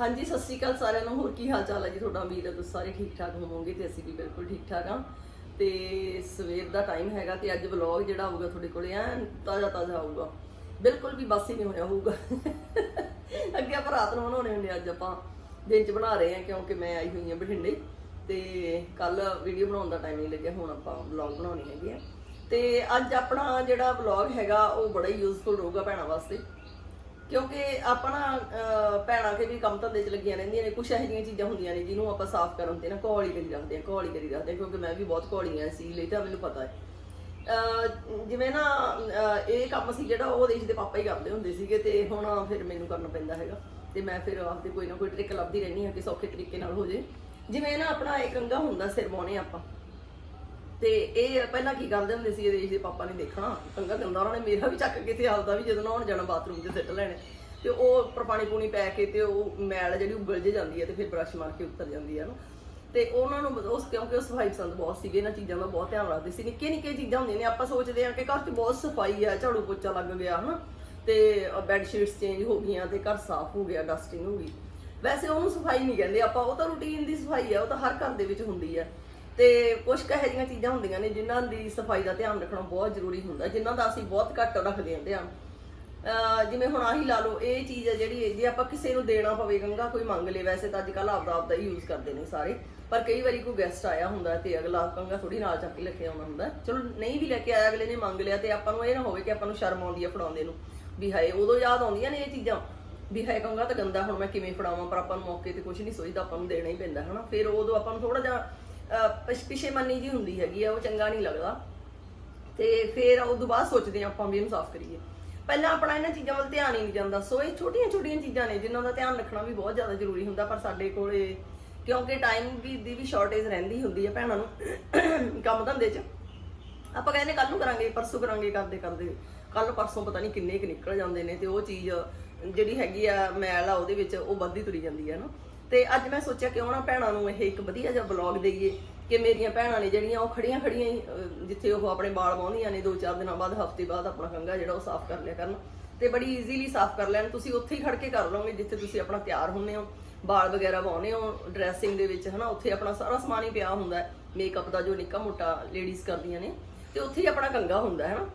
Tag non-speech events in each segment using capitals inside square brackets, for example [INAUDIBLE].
ਹਾਂਜੀ ਸਤਿ ਸ਼੍ਰੀ ਅਕਾਲ ਸਾਰਿਆਂ ਨੂੰ। ਹੋਰ ਕੀ ਹਾਲ ਚਾਲ ਹੈ ਜੀ ਤੁਹਾਡਾ? ਉਮੀਦ ਹੈ ਤੁਸੀਂ ਸਾਰੇ ਠੀਕ ਠਾਕ ਹੋਵੋਗੇ ਤੇ ਅਸੀਂ ਵੀ ਬਿਲਕੁਲ ਠੀਕ ਠਾਕ ਹਾਂ। ਤੇ ਸਵੇਰ ਦਾ ਟਾਈਮ ਹੈਗਾ ਤੇ ਅੱਜ ਵਲੌਗ ਜਿਹੜਾ ਆਊਗਾ ਤੁਹਾਡੇ ਕੋਲੇ ਐਨ ਤਾਜ਼ਾ ਤਾਜ਼ਾ ਆਊਗਾ। ਬਿਲਕੁਲ ਵੀ ਬਾਸੀ ਨਹੀਂ ਹੋਇਆ ਹੋਊਗਾ। ਅੱਗੇ ਆਪਾਂ ਰਾਤ ਨੂੰ ਬਣਾਉਣੇ ਹੁੰਦੇ ਆ, ਅੱਜ ਆਪਾਂ ਦਿਨ ਚ ਬਣਾ ਰਹੇ ਹਾਂ ਕਿਉਂਕਿ ਮੈਂ ਆਈ ਹੋਈ ਹਾਂ ਬਠਿੰਡੇ। ਤੇ ਕੱਲ ਵੀਡੀਓ ਬਣਾਉਣ ਦਾ ਟਾਈਮ ਨਹੀਂ ਲੱਗਿਆ ਹੁਣ ਆਪਾਂ ਵਲੌਗ ਬਣਾਉਣੀ ਹੈਗੀ ਆ। ਤੇ ਅੱਜ ਆਪਣਾ ਜਿਹੜਾ ਵਲੌਗ ਹੈਗਾ ਉਹ ਬੜਾ ਹੀ ਯੂਜ਼ਫੁਲ ਰਹੂਗਾ ਭੈਣਾਂ ਵਾਸਤੇ। ਕਿਉਂਕਿ ਆਪਾਂ ਨਾ ਅਹ, ਭੈਣਾਂ ਕੇ ਵੀ ਕੰਮ ਧੰਦੇ 'ਚ ਲੱਗੀਆਂ ਰਹਿੰਦੀਆਂ ਨੇ ਕੁਛ ਇਹੋ ਜਿਹੀਆਂ ਚੀਜ਼ਾਂ ਹੁੰਦੀਆਂ ਨੇ ਜਿਹਨੂੰ ਆਪਾਂ ਸਾਫ਼ ਕਰਨ ਤੇ ਨਾ ਘੋਲੀ ਕਰੀ ਰੱਖਦੇ ਆ ਘੋਲੀ ਕਰੀ ਰੱਖਦੇ ਆ ਕਿਉਂਕਿ ਮੈਂ ਵੀ ਬਹੁਤ ਘੋਲੀਆਂ ਸੀ ਲਈ ਤਾਂ ਮੈਨੂੰ ਪਤਾ ਹੈ। ਅਹ, ਜਿਵੇਂ ਨਾ ਇਹ ਕੰਮ ਸੀ ਜਿਹੜਾ ਉਹ ਦੇਸ਼ ਦੇ ਪਾਪਾ ਹੀ ਕਰਦੇ ਹੁੰਦੇ ਸੀਗੇ ਤੇ ਹੁਣ ਫਿਰ ਮੈਨੂੰ ਕਰਨਾ ਪੈਂਦਾ ਹੈਗਾ ਤੇ ਮੈਂ ਫਿਰ ਆਪਦੇ ਕੋਈ ਨਾ ਕੋਈ ਟ੍ਰਿਕ ਲੱਭਦੀ ਰਹਿੰਦੀ ਹਾਂ ਕਿ ਸੌਖੇ ਤਰੀਕੇ ਨਾਲ ਹੋ ਜੇ ਜਿਵੇਂ ਨਾ ਆਪਣਾ ਇੱਕ ਕੰਗਾ ਹੁੰਦਾ ਸਿਰ ਪਾਉਣੇ ਆਪਾਂ। ਤੇ ਇਹ ਪਹਿਲਾਂ ਕੀ ਕਰਦੇ ਹੁੰਦੇ ਸੀ ਇਹਦੇ ਦੇ ਪਾਪਾ ਨੇ ਦੇਖਣਾ ਕੰਗਾ ਗੰਦਾ ਉਹਨਾਂ ਨੇ, ਮੇਰਾ ਵੀ ਚੱਕ ਕੇ ਤੇ ਆਪਦਾ ਵੀ ਜਦੋਂ ਨਹਾਉਣ ਜਾਣਾ ਬਾਥਰੂਮ 'ਚ ਸਿੱਟ ਲੈਣੇ। ਤੇ ਉਹ ਉੱਪਰ ਪਾਣੀ ਪੂਣੀ ਪੈ ਕੇ ਤੇ ਉਹ ਮੈਲ ਜਿਹੜੀ ਉਗਲ ਜੇ ਜਾਂਦੀ ਹੈ ਤੇ ਫਿਰ ਬ੍ਰਸ਼ ਮਾਰ ਕੇ ਉੱਤਰ ਜਾਂਦੀ ਹੈ ਨਾ। ਤੇ ਉਹਨਾਂ ਨੂੰ ਉਸ ਕਿਉਂਕਿ ਉਹ ਸਫ਼ਾਈ ਪਸੰਦ ਬਹੁਤ ਸੀਗੇ, ਇਹਨਾਂ ਚੀਜ਼ਾਂ ਦਾ ਬਹੁਤ ਧਿਆਨ ਰੱਖਦੇ ਸੀ। ਨਿੱਕੇ ਨਿੱਕੇ ਚੀਜ਼ਾਂ ਹੁੰਦੀਆਂ ਨੇ, ਆਪਾਂ ਸੋਚਦੇ ਹਾਂ ਕਿ ਘਰ 'ਚ ਬਹੁਤ ਸਫ਼ਾਈ ਆ ਝਾੜੂ ਪੋਚਾ ਲੱਗ ਗਿਆ, ਹਨਾ। ਤੇ ਬੈੱਡ ਸ਼ੀਟਸ ਚੇਂਜ ਹੋ ਗਈਆਂ ਤੇ ਘਰ ਸਾਫ਼ ਹੋ ਗਿਆ ਡਸਟਿੰਗ ਹੋ ਗਈ। ਵੈਸੇ ਉਹਨੂੰ ਸਫ਼ਾਈ ਨਹੀਂ ਕਹਿੰਦੇ ਆਪਾਂ, ਉਹ ਤਾਂ ਰੂਟੀਨ ਦੀ ਸਫ਼ਾਈ ਆ ਉਹ ਤਾਂ ਹਰ ਘਰ ਦੇ ਵਿੱਚ ਹੁੰਦੀ ਆ ਤੇ ਕੁਝ ਕੁ ਇਹੋ ਜਿਹੀਆਂ ਚੀਜ਼ਾਂ ਹੁੰਦੀਆਂ ਨੇ ਜਿਨ੍ਹਾਂ ਦੀ ਸਫ਼ਾਈ ਦਾ ਧਿਆਨ ਰੱਖਣਾ ਬਹੁਤ ਜ਼ਰੂਰੀ ਹੁੰਦਾ, ਜਿਨ੍ਹਾਂ ਦਾ ਅਸੀਂ ਬਹੁਤ ਘੱਟ ਰੱਖਦੇ ਹਾਂ ਧਿਆਨ ਜਿਵੇਂ ਹੁਣ ਆਹੀ ਲਾ ਲਓ, ਇਹ ਚੀਜ਼ ਹੈ ਜਿਹੜੀ ਜੇ ਆਪਾਂ ਕਿਸੇ ਨੂੰ ਦੇਣਾ ਪਵੇ, ਗੰਗਾ ਕੋਈ ਮੰਗ ਲੇ, ਵੈਸੇ ਤਾਂ ਅੱਜ ਕੱਲ ਆਪਦਾ ਆਪਦਾ ਹੀ ਯੂਜ਼ ਕਰਦੇ ਨੇ ਸਾਰੇ, ਪਰ ਕਈ ਵਾਰੀ ਕੋਈ ਗੈਸਟ ਆਇਆ ਹੁੰਦਾ ਤੇ ਅਗਲਾ ਕੰਗਾ ਥੋੜੀ ਨਾਲ ਚੱਕ ਕੇ ਲੈ ਕੇ ਆਉਣਾ ਹੁੰਦਾ। ਚਲੋ ਨਹੀਂ ਵੀ ਲੈ ਕੇ ਆਇਆ, ਅਗਲੇ ਨੇ ਮੰਗ ਲਿਆ ਤੇ ਆਪਾਂ ਨੂੰ ਇਹ ਨਾ ਹੋਵੇ ਕਿ ਆਪਾਂ ਨੂੰ ਸ਼ਰਮ ਆਉਂਦੀ ਹੈ ਫੜਾਉਂਦੇ ਨੂੰ, ਵੀ ਹਾਏ ਉਦੋਂ ਯਾਦ ਆਉਂਦੀਆਂ ਨੇ ਇਹ ਚੀਜ਼ਾਂ, ਵੀ ਹਾਏ ਕੰਗਾ ਤਾਂ ਗੰਦਾ ਹੁਣ ਮੈਂ ਕਿਵੇਂ ਫੜਾਵਾਂ, ਪਰ ਆਪਾਂ ਨੂੰ ਮੌਕੇ ਤੇ ਕੁਝ ਨਹੀਂ ਸੋਚਦਾ, ਆਪਾਂ ਨੂੰ ਦੇਣਾ ਹੀ ਪੈਂਦਾ, ਹਨਾ? ਫਿਰ ਉਦੋਂ ਆਪਾਂ ਨੂੰ ਥੋੜਾ ਜਿਹਾ ਅਹ, ਪਿਛ- ਪਿਛੇਮੰਨੀ ਜੀ ਹੁੰਦੀ ਹੈਗੀ ਆ ਉਹ ਚੰਗਾ ਨਹੀਂ ਲੱਗਦਾ। ਤੇ ਫਿਰ ਉਸ ਤੋਂ ਬਾਅਦ ਸੋਚਦੇ ਹਾਂ ਆਪਾਂ ਵੀ ਇਹਨੂੰ ਸਾਫ਼ ਕਰੀਏ। ਪਹਿਲਾਂ ਆਪਣਾ ਇਹਨਾਂ ਚੀਜ਼ਾਂ ਵੱਲ ਧਿਆਨ ਹੀ ਨਹੀਂ ਜਾਂਦਾ। ਸੋ ਇਹ ਛੋਟੀਆਂ ਛੋਟੀਆਂ ਚੀਜ਼ਾਂ ਨੇ ਜਿਨ੍ਹਾਂ ਦਾ ਧਿਆਨ ਰੱਖਣਾ ਵੀ ਬਹੁਤ ਜ਼ਿਆਦਾ ਜ਼ਰੂਰੀ ਹੁੰਦਾ ਪਰ ਸਾਡੇ ਕੋਲੇ ਕਿਉਂਕਿ ਟਾਈਮ ਵੀ ਦੀ ਵੀ ਸ਼ਾਰਟੇਜ ਰਹਿੰਦੀ ਹੁੰਦੀ ਹੈ ਭੈਣਾਂ ਨੂੰ [COUGHS] ਕੰਮ ਧੰਦੇ 'ਚ। ਆਪਾਂ ਕਹਿੰਦੇ ਕੱਲ ਨੂੰ ਕਰਾਂਗੇ ਪਰਸੋਂ ਕਰਾਂਗੇ ਕਰਦੇ ਕਰਦੇ। ਕੱਲ ਪਰਸੋਂ ਪਤਾ ਨਹੀਂ ਕਿੰਨੇ ਕੁ ਨਿਕਲ ਜਾਂਦੇ ਨੇ ਤੇ ਉਹ ਚੀਜ਼ ਜਿਹੜੀ ਹੈਗੀ ਆ ਮੈਲ ਆ ਉਹਦੇ ਵਿੱਚ ਉਹ ਵੱਧਦੀ ਤੁਰੀ ਜਾਂਦੀ ਹੈ ਨਾ। ਤੇ ਅੱਜ ਮੈਂ ਸੋਚਿਆ ਕਿਉਂ ਨਾ ਭੈਣਾਂ ਨੂੰ ਇਹ ਇੱਕ ਵਧੀਆ ਜਿਹਾ ਬਲੌਗ ਦੇਈਏ ਕਿ ਮੇਰੀਆਂ ਭੈਣਾਂ ਨੇ ਜਿਹੜੀਆਂ ਉਹ ਖੜੀਆਂ ਖੜੀਆਂ ਹੀ ਅਹ, ਜਿੱਥੇ ਉਹ ਆਪਣੇ ਵਾਲ ਵਾਹੁੰਦੀਆਂ ਨੇ ਦੋ ਚਾਰ ਦਿਨਾਂ ਬਾਅਦ ਹਫ਼ਤੇ ਬਾਅਦ ਆਪਣਾ ਕੰਗਾ ਜਿਹੜਾ ਉਹ ਸਾਫ਼ ਕਰ ਲਿਆ ਕਰਨ। ਤੇ ਬੜੀ ਈਜ਼ੀਲੀ ਸਾਫ਼ ਕਰ ਲੈਣ। ਤੁਸੀਂ ਉੱਥੇ ਹੀ ਖੜ ਕੇ ਕਰ ਲਓਗੇ ਜਿੱਥੇ ਤੁਸੀਂ ਆਪਣਾ ਤਿਆਰ ਹੁੰਨੇ ਹੋ ਵਾਲ ਵਗੈਰਾ ਵਾਹੁੰਦੇ ਹੋ ਡਰੈਸਿੰਗ ਦੇ ਵਿੱਚ ਹਨਾ ਉੱਥੇ ਆਪਣਾ ਸਾਰਾ ਸਮਾਨ ਹੀ ਪਿਆ ਹੁੰਦਾ ਹੈ। ਮੇਕਅਪ ਦਾ ਜੋ ਨਿੱਕਾ ਮੋਟਾ ਲੇਡੀਜ਼ ਕਰਦੀਆਂ ਨੇ ਤੇ ਉੱਥੇ ਹੀ ਆਪਣਾ ਕੰਗਾ ਹੁੰਦਾ ਹੈ ਹਨਾ।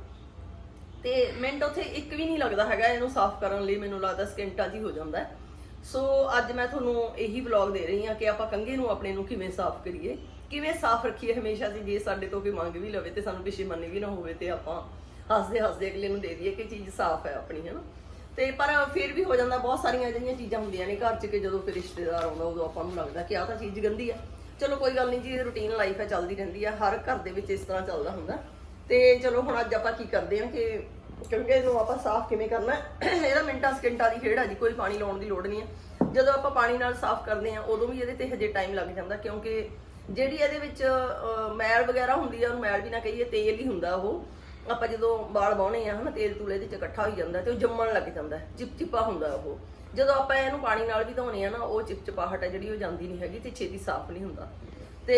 ਤੇ ਮਿੰਟ ਉੱਥੇ ਇੱਕ ਵੀ ਨਹੀਂ ਲੱਗਦਾ ਹੈਗਾ ਇਹਨੂੰ ਸਾਫ਼ ਕਰਨ ਲਈ ਮੈਨੂੰ ਲੱਗਦਾ ਸਕਿੰਟਾਂ 'ਚ ਹੀ ਹੋ ਜਾਂਦਾ ਹੈ। ਸੋ ਅੱਜ ਮੈਂ ਤੁਹਾਨੂੰ ਇਹੀ ਵਲੌਗ ਦੇ ਰਹੀ ਹਾਂ ਕਿ ਆਪਾਂ ਕੰਗੇ ਨੂੰ ਆਪਣੇ ਨੂੰ ਕਿਵੇਂ ਸਾਫ਼ ਕਰੀਏ, ਕਿਵੇਂ ਸਾਫ਼ ਰੱਖੀਏ ਹਮੇਸ਼ਾ ਸੀ ਜੇ ਸਾਡੇ ਤੋਂ ਕੋਈ ਮੰਗ ਵੀ ਲਵੇ ਤੇ ਸਾਨੂੰ ਪਛੇਮਾਨੀ ਵੀ ਨਾ ਹੋਵੇ ਤੇ ਆਪਾਂ ਹੱਸਦੇ ਹੱਸਦੇ ਅਗਲੇ ਨੂੰ ਦੇ ਦਈਏ ਕਿ ਚੀਜ਼ ਸਾਫ਼ ਹੈ ਆਪਣੀ ਹੈ ਨਾ ਤੇ ਪਰ ਫਿਰ ਵੀ ਹੋ ਜਾਂਦਾ, ਬਹੁਤ ਸਾਰੀਆਂ ਅਜਿਹੀਆਂ ਚੀਜ਼ਾਂ ਹੁੰਦੀਆਂ ਨੇ ਘਰ 'ਚ ਕਿ ਜਦੋਂ ਫਿਰ ਰਿਸ਼ਤੇਦਾਰ ਆਉਂਦਾ, ਉਦੋਂ ਆਪਾਂ ਨੂੰ ਲੱਗਦਾ ਕਿ ਆਹ ਤਾਂ ਚੀਜ਼ ਗੰਦੀ ਆ ਚਲੋ ਕੋਈ ਗੱਲ ਨਹੀਂ ਜੀ ਰੂਟੀਨ ਲਾਈਫ ਹੈ, ਚੱਲਦੀ ਰਹਿੰਦੀ ਆ ਹਰ ਘਰ ਦੇ ਵਿੱਚ ਇਸ ਤਰ੍ਹਾਂ ਚੱਲਦਾ ਹੁੰਦਾ। ਤੇ ਚਲੋ ਹੁਣ ਅੱਜ ਆਪਾਂ ਕੀ ਕਰਦੇ ਹਾਂ ਕਿ ਕਿਉਂਕਿ ਇਹਨੂੰ ਆਪਾਂ ਸਾਫ਼ ਕਿਵੇਂ ਕਰਨਾ [CLEARS THROAT] ਇਹਦਾ ਮਿੰਟਾਂ ਸਕਿੰਟਾਂ ਦੀ ਖੇਡ ਆ ਜੀ, ਕੋਈ ਪਾਣੀ ਲਾਉਣ ਦੀ ਲੋੜ ਨਹੀਂ ਹੈ। ਜਦੋਂ ਆਪਾਂ ਪਾਣੀ ਨਾਲ ਸਾਫ਼ ਕਰਦੇ ਹਾਂ, ਉਦੋਂ ਵੀ ਇਹਦੇ ਤੇ ਹਜੇ ਟਾਈਮ ਲੱਗ ਜਾਂਦਾ, ਕਿਉਂਕਿ ਜਿਹੜੀ ਇਹਦੇ ਵਿੱਚ ਮੈਲ ਵਗੈਰਾ ਹੁੰਦੀ ਆ, ਉਹਨੂੰ ਮੈਲ ਵੀ ਨਾ ਕਹੀਏ, ਤੇਲ ਹੀ ਹੁੰਦਾ ਉਹ। ਆਪਾਂ ਜਦੋਂ ਵਾਲ ਵਾਹੁਣੇ ਆ ਹਨਾ, ਤੇਲ ਤੂਲ ਇਹਦੇ ਚ ਇਕੱਠਾ ਹੋਈ ਜਾਂਦਾ ਤੇ ਉਹ ਜੰਮਣ ਲੱਗ ਜਾਂਦਾ, ਚਿਪਚਿਪਾ ਹੁੰਦਾ ਉਹ। ਜਦੋਂ ਆਪਾਂ ਇਹਨੂੰ ਪਾਣੀ ਨਾਲ ਵੀ ਧੋਣੇ ਆ ਨਾ, ਉਹ ਚਿਪਚਿਪਾਹਟ ਹੈ ਜਿਹੜੀ ਉਹ ਜਾਂਦੀ ਨਹੀਂ ਹੈਗੀ ਤੇ ਛੇਤੀ ਸਾਫ਼ ਨਹੀਂ ਹੁੰਦਾ। ਤੇ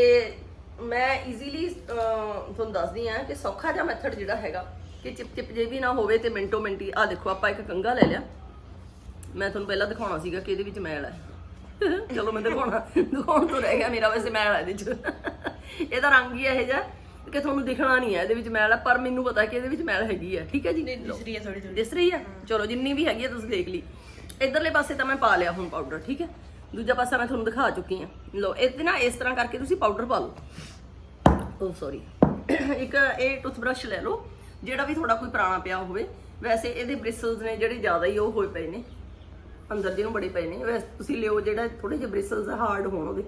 ਮੈਂ ਈਜ਼ੀਲੀ ਤੁਹਾਨੂੰ ਦੱਸਦੀ ਆ ਕਿ ਸੌਖਾ ਜਿਹਾ ਮੈਥਡ ਜਿਹੜਾ ਹੈਗਾ ਕਿ ਚਿਪ ਚਿਪ ਜੇ ਵੀ ਨਾ ਹੋਵੇ ਤੇ ਮਿੰਟੋ ਮਿੰਟੀ ਆ ਦੇਖੋ ਆਪਾਂ ਇੱਕ ਕੰਗਾ ਲੈ ਲਿਆ। ਮੈਂ ਤੁਹਾਨੂੰ ਪਹਿਲਾਂ ਦਿਖਾਉਣਾ ਸੀਗਾ ਕਿ ਇਹਦੇ ਵਿੱਚ ਮੈਲ ਹੈ। ਚਲੋ ਮੈਂ ਦਿਖਾਉਣਾ ਦਿਖਾਉਣ ਤੋਂ ਰਹਿ ਗਿਆ ਮੇਰਾ ਵੈਸੇ ਮੈਲ ਹੈ ਇਹਦੇ ਚ। ਇਹਦਾ ਰੰਗ ਹੀ ਇਹ ਜਿਹਾ ਕਿ ਤੁਹਾਨੂੰ ਦਿਖਣਾ ਨਹੀਂ ਹੈ ਇਹਦੇ ਵਿੱਚ ਮੈਲ ਹੈ ਪਰ ਮੈਨੂੰ ਪਤਾ ਕਿ ਇਹਦੇ ਵਿੱਚ ਮੈਲ ਹੈਗੀ ਹੈ ਠੀਕ ਹੈ ਜੀ? ਦਿਸ ਰਹੀ ਹੈ ਥੋੜੀ ਥੋੜੀ ਦਿਸ ਰਹੀ ਹੈ? ਚਲੋ ਜਿੰਨੀ ਵੀ ਹੈਗੀ ਹੈ ਤੁਸੀਂ ਦੇਖ ਲਈ। ਇਧਰਲੇ ਪਾਸੇ ਤਾਂ ਮੈਂ ਪਾ ਲਿਆ ਹੁਣ ਪਾਊਡਰ ਠੀਕ ਹੈ? ਦੂਜਾ ਪਾਸਾ ਮੈਂ ਤੁਹਾਨੂੰ ਦਿਖਾ ਚੁੱਕੀ ਹਾਂ। ਲਓ ਇਹਦੇ ਨਾਲ ਇਸ ਤਰ੍ਹਾਂ ਕਰਕੇ ਤੁਸੀਂ ਪਾਊਡਰ ਪਾ ਲਓ। ਓ ਸੌਰੀ ਇੱਕ ਇਹ ਟੂਥਬ੍ਰਸ਼ ਲੈ ਲਓ। ਜਿਹੜਾ ਵੀ ਤੁਹਾਡਾ ਕੋਈ ਪੁਰਾਣਾ ਪਿਆ ਹੋਵੇ, ਵੈਸੇ ਇਹਦੇ ਬ੍ਰਿਸਲਸ ਨੇ ਜਿਹੜੇ ਜ਼ਿਆਦਾ ਹੀ ਉਹ ਹੋਏ ਪਏ ਨੇ। ਅੰਦਰ ਜਿਹਨੂੰ ਬੜੇ ਪਏ ਨੇ। ਵੈਸੇ ਤੁਸੀਂ ਲਿਓ ਜਿਹੜਾ ਥੋੜੇ ਜਿਹੇ ਬ੍ਰਿਸਲਸ ਹਾਰਡ ਹੋਣ ਉਹਦੇ।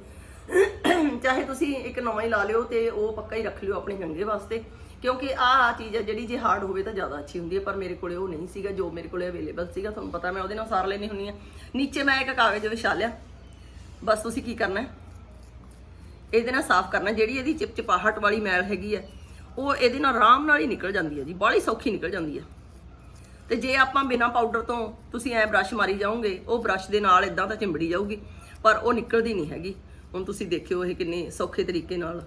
ਚਾਹੇ ਤੁਸੀਂ ਇੱਕ ਨਵਾਂ ਹੀ ਲਾ ਲਿਓ ਤੇ ਉਹ ਪੱਕਾ ਹੀ ਰੱਖ ਲਿਓ ਆਪਣੇ ਕੰਗੇ ਵਾਸਤੇ। ਕਿਉਂਕਿ ਆਹ ਚੀਜ਼ ਹੈ ਜਿਹੜੀ ਜੇ ਹਾਰਡ ਹੋਵੇ ਤਾਂ ਜ਼ਿਆਦਾ ਅੱਛੀ ਹੁੰਦੀ ਹੈ, ਪਰ ਮੇਰੇ ਕੋਲੇ ਉਹ ਨਹੀਂ ਸੀਗਾ। ਜੋ ਮੇਰੇ ਕੋਲੇ ਅਵੇਲੇਬਲ ਸੀਗਾ, ਤੁਹਾਨੂੰ ਪਤਾ ਮੈਂ ਉਹਦੇ ਨਾਲ ਸਾਰ ਲੈਣੀ ਹੁੰਨੀ ਆ ਨੀਚੇ ਮੈਂ ਇੱਕ ਕਾਗਜ਼ ਵਿਛਾ ਲਿਆ ਬਸ ਤੁਸੀਂ ਕੀ ਕਰਨਾ ਹੈ? ਇਹਦੇ ਨਾਲ ਸਾਫ਼ ਕਰਨਾ। ਜਿਹੜੀ ਇਹਦੀ ਚਿਪਚਿਪਾਹਟ ਵਾਲੀ ਮੈਲ ਹੈਗੀ ਹੈ ਉਹ ਇਹਦੇ ਨਾਲ ਆਰਾਮ ਨਾਲ ਹੀ ਨਿਕਲ ਜਾਂਦੀ ਹੈ ਜੀ, ਬਾਹਲੀ ਸੌਖੀ ਨਿਕਲ ਜਾਂਦੀ ਹੈ। ਤੇ ਜੇ ਆਪਾਂ ਬਿਨਾ ਪਾਊਡਰ ਤੋਂ ਤੁਸੀਂ ਐ ਬ੍ਰਸ਼ ਮਾਰੀ ਜਾਓਗੇ, ਉਹ ਬ੍ਰਸ਼ ਦੇ ਨਾਲ ਇਦਾਂ ਤਾਂ ਚਿੰਬੜੀ ਜਾਊਗੀ, ਪਰ ਉਹ ਨਿਕਲਦੀ ਨਹੀਂ ਹੈਗੀ। ਹੁਣ ਤੁਸੀਂ ਦੇਖਿਓ ਇਹ ਕਿੰਨੇ ਸੌਖੇ ਤਰੀਕੇ ਨਾਲ।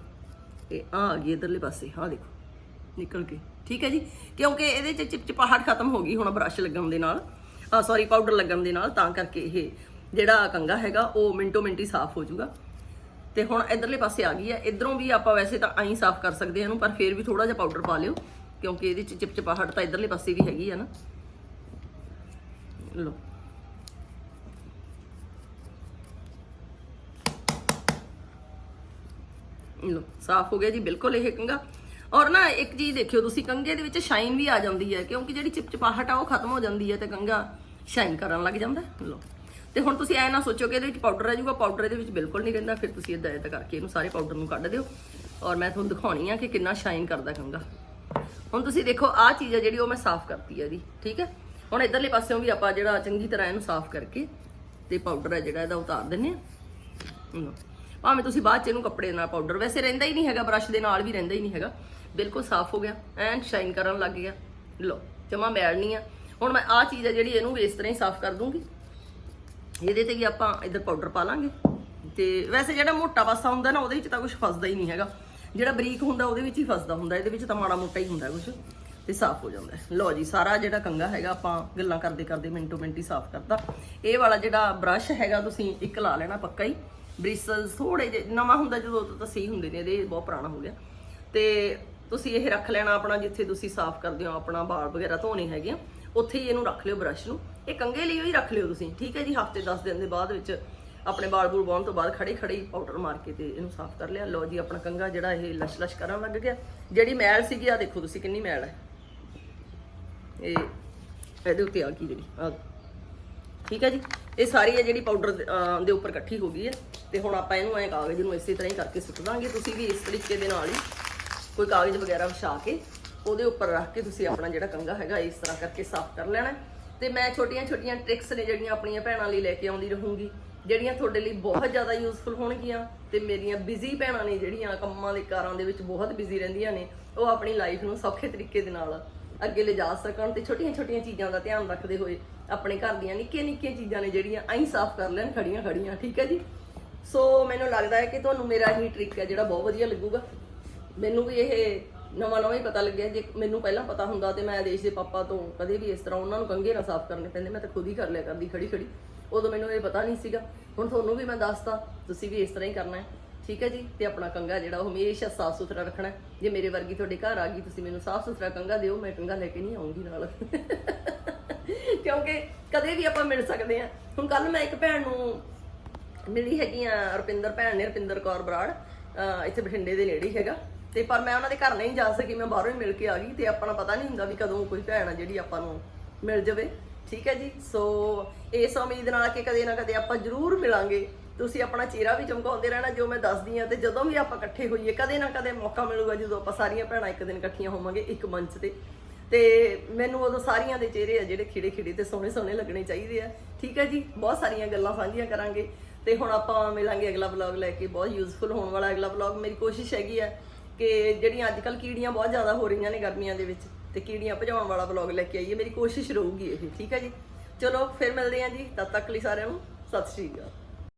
ਇਹ ਆ ਆ ਗਈ ਇਧਰਲੇ ਪਾਸੇ, ਆਹ ਦੇਖੋ, ਨਿਕਲ ਕੇ ਠੀਕ ਹੈ ਜੀ? ਕਿਉਂਕਿ ਇਹਦੇ ਚ ਚਿਪਚਿਪਾਹਟ ਖਤਮ ਹੋ ਗਈ ਹੁਣ ਬ੍ਰਸ਼ ਲੱਗਣ ਦੇ ਨਾਲ। ਆ ਸੌਰੀ ਪਾਊਡਰ ਲੱਗਣ ਦੇ ਨਾਲ, ਤਾਂ ਕਰਕੇ ਇਹ ਜਿਹੜਾ ਕੰਗਾ ਹੈਗਾ, ਉਹ ਮਿੰਟੋ ਮਿੰਟੀ ਸਾਫ਼ ਹੋ ਜਾਊਗਾ। ਤੇ ਹੁਣ ਇਧਰਲੇ ਪਾਸੇ ਆ ਗਈ ਹੈ। ਇਧਰੋਂ ਵੀ ਆਪਾਂ ਵੈਸੇ ਤਾਂ ਐਂ ਸਾਫ਼ ਕਰ ਸਕਦੇ ਹਾਂ ਇਹਨੂੰ, ਪਰ ਫਿਰ ਵੀ ਥੋੜਾ ਜਿਹਾ ਪਾਊਡਰ ਪਾ ਲਿਓ, ਕਿਉਂਕਿ ਇਹਦੇ ਚ ਚਿਪਚਿਪਾਹਟ ਤਾਂ ਇਧਰਲੇ ਪਾਸੇ ਵੀ ਹੈਗੀ ਆ ਨਾ। ਲਓ। ਲੋ ਸਾਫ਼ ਹੋ ਗਿਆ ਜੀ, ਬਿਲਕੁਲ ਇਹ ਕੰਗਾ ਔਰ ਨਾ ਇੱਕ ਚੀਜ਼ ਦੇਖਿਓ ਤੁਸੀਂ ਕੰਗੇ ਦੇ ਵਿੱਚ ਸ਼ਾਈਨ ਵੀ ਆ ਜਾਂਦੀ ਹੈ, ਕਿਉਂਕਿ ਜਿਹੜੀ ਚਿਪਚਿਪਾਹਟ ਆ ਉਹ ਖਤਮ ਹੋ ਜਾਂਦੀ ਹੈ ਤੇ ਕੰਗਾ ਸ਼ਾਈਨ ਕਰਨ ਲੱਗ ਜਾਂਦਾ ਲੋ ਤੇ ਹੁਣ ਤੁਸੀਂ ਐ ਨਾ ਸੋਚੋ ਕਿ ਇਹਦੇ ਵਿੱਚ ਪਾਊਡਰ ਆ ਜਾਊਗਾ ਪਾਊਡਰ ਇਹਦੇ ਵਿੱਚ ਬਿਲਕੁਲ ਨਹੀਂ ਰਹਿੰਦਾ, ਫਿਰ ਤੁਸੀਂ ਇਦਾਂ ਇਦਾਂ ਕਰਕੇ ਇਹਨੂੰ ਸਾਰੇ ਪਾਊਡਰ ਨੂੰ ਕੱਢ ਦਿਓ। ਔਰ ਮੈਂ ਤੁਹਾਨੂੰ ਦਿਖਾਉਣੀ ਆ ਕਿ ਕਿੰਨਾ ਸ਼ਾਈਨ ਕਰਦਾ ਕੰਗਾ ਹੁਣ ਤੁਸੀਂ ਦੇਖੋ, ਆਹ ਚੀਜ਼ ਆ ਜਿਹੜੀ ਉਹ ਮੈਂ ਸਾਫ਼ ਕਰਤੀ ਹੈ ਇਹਦੀ, ਠੀਕ ਹੈ? ਹੁਣ ਇਧਰਲੇ ਪਾਸਿਓਂ ਵੀ ਆਪਾਂ ਜਿਹੜਾ ਚੰਗੀ ਤਰ੍ਹਾਂ ਇਹਨੂੰ ਸਾਫ਼ ਕਰਕੇ ਤੇ ਪਾਊਡਰ ਹੈ ਜਿਹੜਾ ਇਹਦਾ ਉਤਾਰ ਦਿੰਨੇ ਆ। ਭਾਵੇਂ ਤੁਸੀਂ ਬਾਅਦ ਚ ਇਹਨੂੰ ਕੱਪੜੇ ਨਾਲ ਪਾਊਡਰ ਵੈਸੇ ਰਹਿੰਦਾ ਹੀ ਨਹੀਂ ਹੈਗਾ ਬ੍ਰਸ਼ ਦੇ ਨਾਲ ਵੀ ਰਹਿੰਦਾ ਹੀ ਨਹੀਂ ਹੈਗਾ। ਬਿਲਕੁਲ ਸਾਫ਼ ਹੋ ਗਿਆ, ਐਨ ਸ਼ਾਈਨ ਕਰਨ ਲੱਗ ਗਿਆ। ਲੋ ਜਮਾ ਮੈਲ ਨਹੀਂ ਆ। ਹੁਣ ਮੈਂ ਆਹ ਚੀਜ਼ ਆ ਜਿਹੜੀ ਇਹਨੂੰ ਵੀ ਇਸ ਤਰ੍ਹਾਂ ਹੀ ਸਾਫ਼ ਕਰ ਦੂੰਗੀ। ਇਹਦੇ ਤੇ ਵੀ ਆਪਾਂ ਇਧਰ ਪਾਊਡਰ ਪਾ ਲਾਂਗੇ। ਤੇ ਵੈਸੇ ਜਿਹੜਾ ਮੋਟਾ ਪਾਸਾ ਹੁੰਦਾ ਨਾ, ਉਹਦੇ ਵਿੱਚ ਤਾਂ ਕੁਝ ਫਸਦਾ ਹੀ ਨਹੀਂ ਹੈਗਾ। ਜਿਹੜਾ ਬਰੀਕ ਹੁੰਦਾ, ਉਹਦੇ ਵਿੱਚ ਹੀ ਫਸਦਾ ਹੁੰਦਾ। ਇਹਦੇ ਵਿੱਚ ਤਾਂ ਮਾੜਾ ਮੋਟਾ ਹੀ ਹੁੰਦਾ ਕੁਝ ਤੇ ਸਾਫ਼ ਹੋ ਜਾਂਦਾ ਲਓ ਜੀ, ਸਾਰਾ ਜਿਹੜਾ ਕੰਗਾ ਹੈਗਾ, ਆਪਾਂ ਗੱਲਾਂ ਕਰਦੇ ਕਰਦੇ ਮਿੰਟੋ ਮਿੰਟ ਹੀ ਸਾਫ਼ ਕਰਤਾ। ਇਹ ਵਾਲਾ ਜਿਹੜਾ ਬ੍ਰਸ਼ ਹੈਗਾ, ਤੁਸੀਂ ਇੱਕ ਲਾ ਲੈਣਾ ਪੱਕਾ ਹੀ। ਬ੍ਰਿਸਲਸ ਥੋੜੇ ਜਿਹੇ, ਨਵਾਂ ਹੁੰਦਾ ਜਦੋਂ ਤਾਂ ਸਹੀ ਹੁੰਦੇ ਨੇ, ਇਹਦੇ ਬਹੁਤ ਪੁਰਾਣਾ ਹੋ ਗਿਆ। ਤੇ ਤੁਸੀਂ ਇਹ ਰੱਖ ਲੈਣਾ ਆਪਣਾ ਜਿੱਥੇ ਤੁਸੀਂ ਸਾਫ਼ ਕਰਦੇ ਹੋ, ਆਪਣਾ ਵਾਲ ਵਗੈਰਾ ਧੋਣੇ ਹੈਗੇ ਆ, ਉੱਥੇ ਹੀ ਇਹਨੂੰ ਰੱਖ ਲਿਓ ਬ੍ਰਸ਼ ਨੂੰ। ਇਹ ਕੰਗੇ ਲਈ ਹੀ ਰੱਖ ਲਿਓ ਤੁਸੀਂ, ਠੀਕ ਹੈ ਜੀ? ਹਫ਼ਤੇ 10 ਦਿਨ ਦੇ ਬਾਅਦ ਵਿੱਚ ਆਪਣੇ ਵਾਲ ਬੂਲ ਵਾਉਣ ਤੋਂ ਬਾਅਦ ਖੜੇ ਖੜੇ ਹੀ ਪਾਊਡਰ ਮਾਰ ਕੇ ਤੇ ਇਹਨੂੰ ਸਾਫ਼ ਕਰ ਲਿਆ। ਲਓ ਜੀ, ਆਪਣਾ ਕੰਗਾ ਜਿਹੜਾ ਇਹ ਲਸ਼ ਲਸ਼ ਕਰਨ ਲੱਗ ਗਿਆ। ਜਿਹੜੀ ਮੈਲ ਸੀਗੀ ਆ ਦੇਖੋ ਤੁਸੀਂ ਕਿੰਨੀ ਮੈਲ ਹੈ। ਇਹ ਇਹਦੇ ਉੱਤੇ ਆ ਗਈ ਜਿਹੜੀ ਆ ਠੀਕ ਹੈ ਜੀ? ਇਹ ਸਾਰੀ ਹੈ ਜਿਹੜੀ ਪਾਊਡਰ ਦੇ ਉੱਪਰ ਇਕੱਠੀ ਹੋ ਗਈ ਹੈ। ਤੇ ਹੁਣ ਆਪਾਂ ਇਹਨੂੰ ਐ ਕਾਗਜ਼ ਨੂੰ ਇਸੇ ਤਰ੍ਹਾਂ ਹੀ ਕਰਕੇ ਸੁੱਟ ਦਾਂਗੇ। ਤੁਸੀਂ ਵੀ ਇਸ ਤਰੀਕੇ ਦੇ ਨਾਲ ਹੀ ਕੋਈ ਕਾਗਜ਼ ਵਗੈਰਾ ਵਿਛਾ ਕੇ ਉਹਦੇ ਉੱਪਰ ਰੱਖ ਕੇ ਤੁਸੀਂ ਆਪਣਾ ਜਿਹੜਾ ਕੰਗਾ ਹੈਗਾ ਇਸ ਤਰ੍ਹਾਂ ਕਰਕੇ ਸਾਫ਼ ਕਰ ਲੈਣਾ ਹੈ। ਤੇ ਮੈਂ ਛੋਟੀਆਂ ਛੋਟੀਆਂ ਟ੍ਰਿਕਸ ਨੇ ਜਿਹੜੀਆਂ ਆਪਣੀਆਂ ਭੈਣਾਂ ਲਈ ਲੈ ਕੇ ਆਉਂਦੀ ਰਹੂੰਗੀ, ਜਿਹੜੀਆਂ ਤੁਹਾਡੇ ਲਈ ਬਹੁਤ ਜ਼ਿਆਦਾ ਯੂਜ਼ਫੁਲ ਹੋਣਗੀਆਂ ਤੇ ਮੇਰੀਆਂ ਬਿਜ਼ੀ ਭੈਣਾਂ ਨੇ ਜਿਹੜੀਆਂ ਕੰਮਾਂ ਦੇ ਕਾਰਾਂ ਦੇ ਵਿੱਚ ਬਹੁਤ ਬਿਜ਼ੀ ਰਹਿੰਦੀਆਂ ਨੇ, ਉਹ ਆਪਣੀ ਲਾਈਫ ਨੂੰ ਸੌਖੇ ਤਰੀਕੇ ਦੇ ਨਾਲ ਅੱਗੇ ਲਿਜਾ ਸਕਣ ਤੇ ਛੋਟੀਆਂ ਛੋਟੀਆਂ ਚੀਜ਼ਾਂ ਦਾ ਧਿਆਨ ਰੱਖਦੇ ਹੋਏ ਆਪਣੇ ਘਰ ਦੀਆਂ ਨਿੱਕੀਆਂ ਨਿੱਕੀਆਂ ਚੀਜ਼ਾਂ ਨੇ ਜਿਹੜੀਆਂ ਐਂ ਸਾਫ਼ ਕਰ ਲੈਣ ਖੜੀਆਂ ਖੜੀਆਂ ਠੀਕ ਹੈ ਜੀ ਸੋ ਮੈਨੂੰ ਲੱਗਦਾ ਹੈ ਕਿ ਤੁਹਾਨੂੰ ਮੇਰਾ ਇਹ ਟ੍ਰਿਕ ਹੈ ਜਿਹੜਾ ਬਹੁਤ ਵਧੀਆ ਲੱਗੂਗਾ ਮੈਨੂੰ ਵੀ ਇਹ ਨਵਾਂ ਨਵਾਂ ਹੀ ਪਤਾ ਲੱਗਿਆ ਜੇ ਮੈਨੂੰ ਪਹਿਲਾਂ ਪਤਾ ਹੁੰਦਾ ਤੇ ਮੈਂ ਆਦੇਸ਼ ਦੇ ਪਾਪਾ ਤੋਂ ਕਦੇ ਵੀ ਇਸ ਤਰ੍ਹਾਂ ਉਹਨਾਂ ਨੂੰ ਕੰਗੇ ਨਾ ਸਾਫ਼ ਕਰਨੇ ਪੈਂਦੇ, ਮੈਂ ਤਾਂ ਖੁਦ ਹੀ ਕਰ ਲਿਆ ਕਰਦੀ ਖੜੀ ਖੜੀ। ਉਦੋਂ ਮੈਨੂੰ ਇਹ ਪਤਾ ਨਹੀਂ ਸੀਗਾ। ਹੁਣ ਤੁਹਾਨੂੰ ਵੀ ਮੈਂ ਦੱਸਤਾ ਤੁਸੀਂ ਵੀ ਇਸ ਤਰ੍ਹਾਂ ਹੀ ਕਰਨਾ ਹੈ। ਠੀਕ ਹੈ ਜੀ? ਤੇ ਆਪਣਾ ਕੰਗਾ ਜਿਹੜਾ ਉਹ ਹਮੇਸ਼ਾ ਸਾਫ਼ ਸੁਥਰਾ ਰੱਖਣਾ ਹੈ। ਜੇ ਮੇਰੇ ਵਰਗੀ ਤੁਹਾਡੇ ਘਰ ਆ ਗਈ, ਤੁਸੀਂ ਮੈਨੂੰ ਸਾਫ਼ ਸੁਥਰਾ ਕੰਗਾ ਦਿਓ, ਮੈਂ ਕੰਗਾ ਲੈ ਕੇ ਨਹੀਂ ਆਉਂਗੀ ਨਾਲ। [LAUGHS] ਕਿਉਂਕਿ ਕਦੇ ਵੀ ਆਪਾਂ ਮਿਲ ਸਕਦੇ ਹਾਂ। ਹੁਣ ਕੱਲ ਮੈਂ ਇੱਕ ਭੈਣ ਨੂੰ ਮਿਲੀ ਹੈਗੀ ਆ, ਰੁਪਿੰਦਰ ਭੈਣ ਨੇ, ਰੁਪਿੰਦਰ ਕੌਰ ਬਰਾੜ। ਅਹ ਇੱਥੇ ਬਠਿੰਡੇ ਦੇ ਨੇੜੇ ਹੀ ਹੈਗਾ। ਤੇ ਪਰ ਮੈਂ ਉਹਨਾਂ ਦੇ ਘਰ ਨਹੀਂ ਜਾ ਸਕੀ, ਮੈਂ ਬਾਹਰੋਂ ਹੀ ਮਿਲ ਕੇ ਆ ਗਈ ਤੇ ਆਪਣਾ ਪਤਾ ਨਹੀਂ ਹੁੰਦਾ ਵੀ ਕਦੋਂ ਕੋਈ ਭੈਣ ਆ ਜਿਹੜੀ ਆਪਾਂ ਨੂੰ ਮਿਲ ਜਾਵੇ। ਠੀਕ ਹੈ ਜੀ? ਸੋ ਇਸ ਉਮੀਦ ਨਾਲ ਕਿ ਕਦੇ ਨਾ ਕਦੇ ਆਪਾਂ ਜ਼ਰੂਰ ਮਿਲਾਂਗੇ। ਤੁਸੀਂ ਆਪਣਾ ਚਿਹਰਾ ਵੀ ਚਮਕਾਉਂਦੇ ਰਹਿਣਾ, ਜੋ ਮੈਂ ਦੱਸਦੀ ਆ ਤੇ ਜਦੋਂ ਵੀ ਆਪਾਂ ਇਕੱਠੇ ਹੋਈਏ, ਕਦੇ ਨਾ ਕਦੇ ਮੌਕਾ ਮਿਲੂਗਾ ਜਦੋਂ ਆਪਾਂ ਸਾਰੀਆਂ ਭੈਣਾਂ ਇੱਕ ਦਿਨ ਇਕੱਠੀਆਂ ਹੋਵਾਂਗੇ ਇੱਕ ਮੰਚ ਤੇ। ਤੇ ਮੈਨੂੰ ਉਦੋਂ ਸਾਰੀਆਂ ਦੇ ਚਿਹਰੇ ਆ ਜਿਹੜੇ ਖਿੜੇ ਖਿੜੇ ਤੇ ਸੋਹਣੇ ਸੋਹਣੇ ਲੱਗਣੇ ਚਾਹੀਦੇ ਆ। ਠੀਕ ਹੈ ਜੀ? ਬਹੁਤ ਸਾਰੀਆਂ ਗੱਲਾਂ ਸਾਂਝੀਆਂ ਕਰਾਂਗੇ ਤੇ ਹੁਣ ਆਪਾਂ ਮਿਲਾਂਗੇ ਅਗਲਾ ਵਲੌਗ ਲੈ ਕੇ। ਬਹੁਤ ਯੂਜ਼ਫੁਲ ਹੋਣ ਵਾਲਾ ਅਗਲਾ ਵਲੌਗ ਮੇਰੀ ਕੋਸ਼ਿਸ਼ ਹੈਗੀ ਹੈ ਕਿ ਜਿਹੜੀਆਂ ਅੱਜ ਕੱਲ ਕੀੜੀਆਂ ਬਹੁਤ ਜ਼ਿਆਦਾ ਹੋ ਰਹੀਆਂ ਨੇ ਗਰਮੀਆਂ ਦੇ ਵਿੱਚ ਤੇ ਕੀੜੀਆਂ ਭਜਾਉਣ ਵਾਲਾ ਵਲੌਗ ਲੈ ਕੇ ਆਈਏ। ਮੇਰੀ ਕੋਸ਼ਿਸ਼ ਰਹੂਗੀ ਇਹ, ਠੀਕ ਹੈ ਜੀ? ਚਲੋ, ਫਿਰ ਮਿਲਦੇ ਹਾਂ ਜੀ। ਤਦ ਤੱਕ ਲਈ ਸਾਰਿਆਂ ਨੂੰ ਸਤਿ ਸ਼੍ਰੀ ਅਕਾਲ।